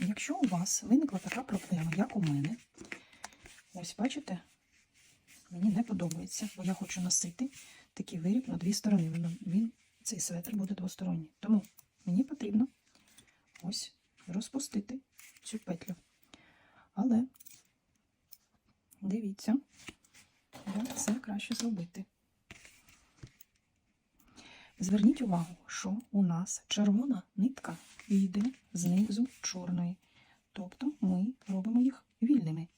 Якщо у вас виникла така проблема, як у мене, ось бачите, мені не подобається, бо я хочу носити такий виріб на дві сторони. Він, він цей светр буде двосторонній. Тому мені потрібно ось розпустити цю петлю. Але дивіться, як це краще зробити. Зверніть увагу, що у нас червона нитка йде знизу чорної. Тобто ми робимо їх вільними.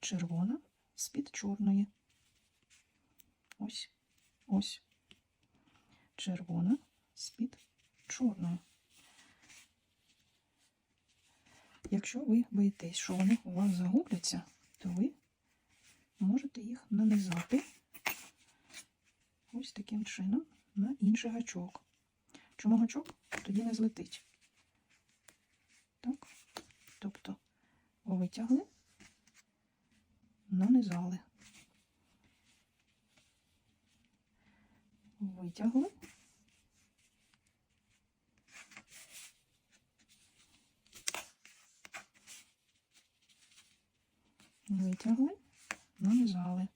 Червона з-під чорної. Ось, ось. Червона з-під чорної. Якщо ви боїтесь, що вони у вас загубляться, то ви можете їх нанизати ось таким чином на інший гачок. Чому гачок тоді не злетить? Так. Тобто витягли, нанизали. Витягли. Витягли, нанизали.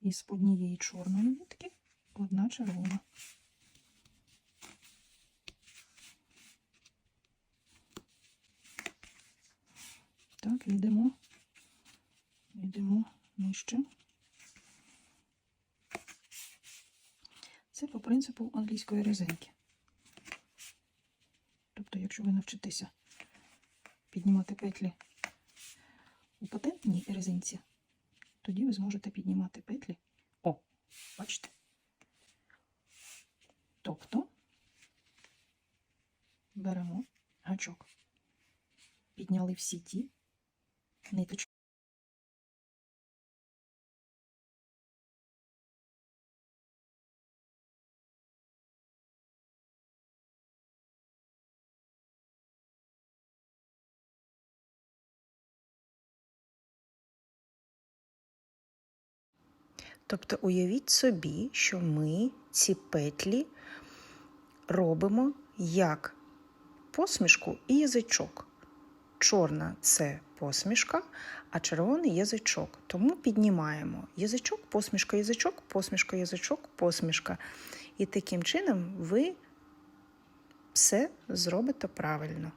Із однієї чорної нитки одна червона. Так, йдемо, йдемо нижче. Це по принципу англійської резинки. Тобто, якщо ви навчитеся піднімати петлі у патентній резинці, тоді ви зможете піднімати петлі. О, бачите? Тобто беремо гачок, підняли всі ті ниточки. Тобто уявіть собі, що ми ці петлі робимо як посмішку і язичок. Чорна це посмішка, а червоний язичок. Тому піднімаємо язичок, посмішка, язичок, посмішка, язичок, посмішка. І таким чином ви все зробите правильно.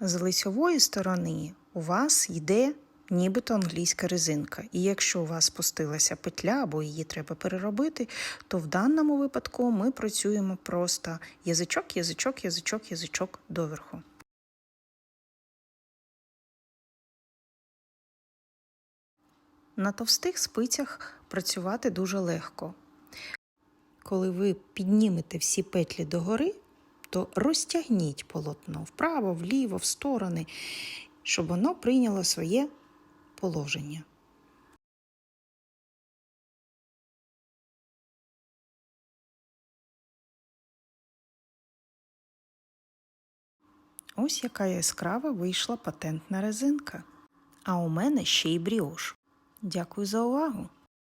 З лицьової сторони у вас йде нібито англійська резинка. І якщо у вас спустилася петля або її треба переробити, то в даному випадку ми працюємо просто язичок, язичок, язичок, язичок доверху. На товстих спицях працювати дуже легко. Коли ви піднімете всі петлі догори, то розтягніть полотно вправо, вліво, в сторони, щоб воно прийняло своє положення. Ось яка яскрава вийшла патентна резинка. А у мене ще й бріош. Дякую за увагу!